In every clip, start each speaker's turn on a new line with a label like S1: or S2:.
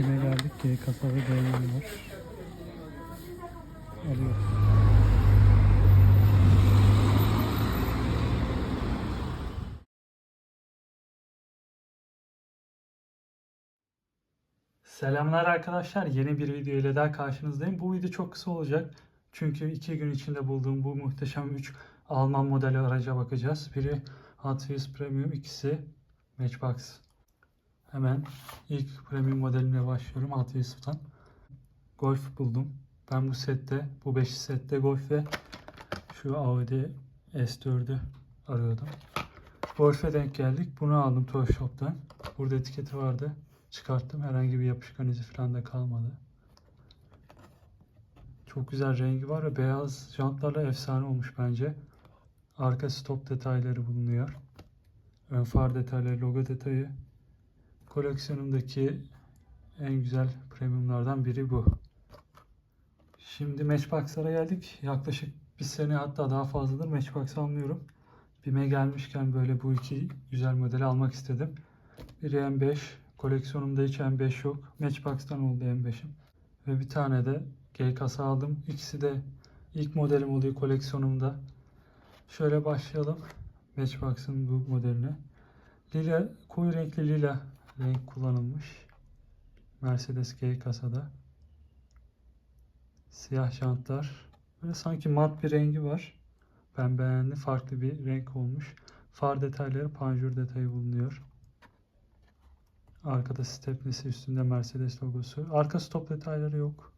S1: Bime geldik. G kasa ve D yönü var. Alıyoruz. Selamlar arkadaşlar. Yeni bir video ile daha karşınızdayım. Bu video çok kısa olacak. Çünkü iki gün içinde bulduğum bu muhteşem 3 Alman modeli araca bakacağız. Biri Hot Wheels Premium, ikisi Matchbox. Hemen ilk premium modelimle başlıyorum Hot Wheels'tan. Golf buldum. Ben bu sette, bu 5 sette Golf ve şu Audi S4'ü arıyordum. Golf'e denk geldik. Bunu aldım Toy Shop'tan. Burada etiketi vardı. Çıkarttım. Herhangi bir yapışkan izi falan da kalmadı. Çok güzel rengi var ve beyaz jantlarla efsane olmuş bence. Arka stop detayları bulunuyor. Ön far detayları, logo detayı. Koleksiyonumdaki en güzel premiumlardan biri bu. Şimdi Matchbox'lara geldik. Yaklaşık bir sene hatta daha fazladır Matchbox almıyorum. BİM'e gelmişken böyle bu iki güzel modeli almak istedim. Biri M5. Koleksiyonumda hiç M5 yok. Matchbox'tan oldu M5'im. Ve bir tane de G kasa aldım. İkisi de ilk modelim oluyor koleksiyonumda. Şöyle başlayalım. Matchbox'ın bu modeline. Lila, koyu renkli lila renk kullanılmış. Mercedes G kasada. Siyah jantlar. Böyle sanki mat bir rengi var. Ben beğendim. Farklı bir renk olmuş. Far detayları, panjur detayı bulunuyor. Arkada stepnesi üstünde Mercedes logosu. Arka stop detayları yok.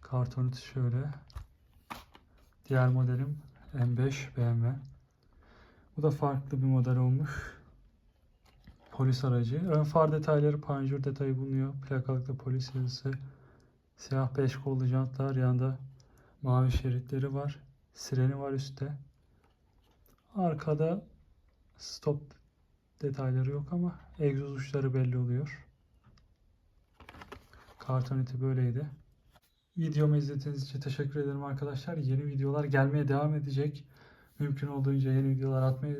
S1: Karton içi şöyle. Diğer modelim M5 BMW. Bu da farklı bir model olmuş. Polis aracı. Ön far detayları, panjur detayı bulunuyor. Plakalıkta polis yazısı. Siyah 5 kollu jantlar. Yanında mavi şeritleri var. Sireni var üstte. Arkada stop detayları yok ama egzoz uçları belli oluyor. Karton iti böyleydi. Videomu izlediğiniz için teşekkür ederim arkadaşlar. Yeni videolar gelmeye devam edecek. Mümkün olduğunca yeni videolar atmaya